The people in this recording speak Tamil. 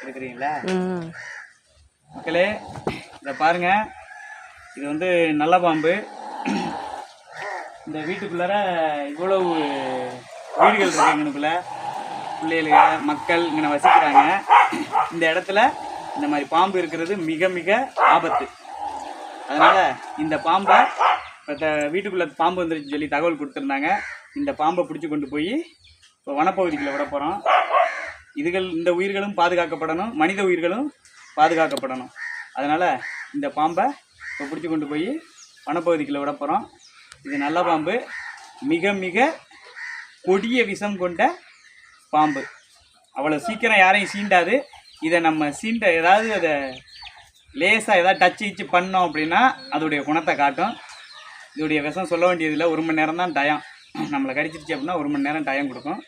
எடுக்கிறீங்களா ம். மக்களே இதை பாருங்க. இது வந்து நல்ல பாம்பு. இந்த வீட்டுக்குள்ளார இவ்வளவு வீடுகள் இருக்கு இங்கனுக்குள்ள. பிள்ளைகளுங்க மக்கள் இங்கே வசிக்கிறாங்க. இந்த இடத்துல இந்த மாதிரி பாம்பு இருக்கிறது மிக மிக ஆபத்து. அதனால் இந்த பாம்பை இப்போ வீட்டுக்குள்ளே பாம்பு வந்துருச்சு சொல்லி தகவல் கொடுத்துருந்தாங்க. இந்த பாம்பை பிடிச்சி கொண்டு போய் இப்போ வனப்பகுதிக்குள்ள விட போகிறோம் இதுகள் இந்த உயிர்களும் பாதுகாக்கப்படணும் மனித உயிர்களும் பாதுகாக்கப்படணும். அதனால் இந்த பாம்பை இப்போ பிடிச்சி கொண்டு போய் வனப்பகுதிக்குள்ளே விட போகிறோம் இது நல்ல பாம்பு. மிக மிக கொடிய விஷம் கொண்ட பாம்பு. அவ்வளோ சீக்கிரம் யாரையும் சீண்டாது. இதை நம்ம சீண்ட ஏதாவது அதை லேசாக ஏதாவது டச்சு கிச்சு பண்ணோம் அப்படின்னா அதோடைய குணத்தை காட்டும். இதோடைய விஷம் சொல்ல வேண்டியதில்லை. ஒரு மணி நேரம் தான் டயம் நம்மளை கடிச்சிருச்சு அப்படின்னா ஒரு மணி நேரம் டயம் கொடுக்கும்.